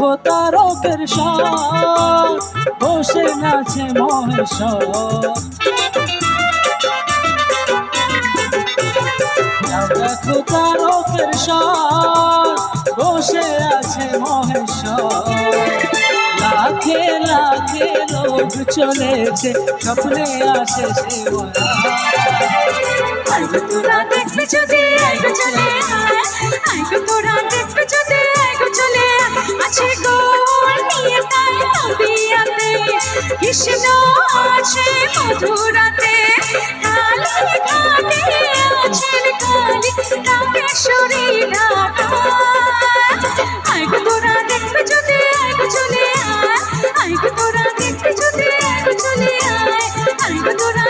দেখো তারকের সব বসে নাচে মহেশ্বর। দেখো তারকের সব বসে আছে মহেশ্বর। লাখে লাখে লোক চলেছে, স্বপ্নে আসে সে তোরা দেখবে যদি কৃষ্ণ আছে মধুরাতে, কালী ঘাটে আছেন কালী রামেশ্বরী আইক তোরা দেখবে যদি আইক চলে আয়। আইক তোরা দেখবে যদি আইক চলে আয়। আইক তোরা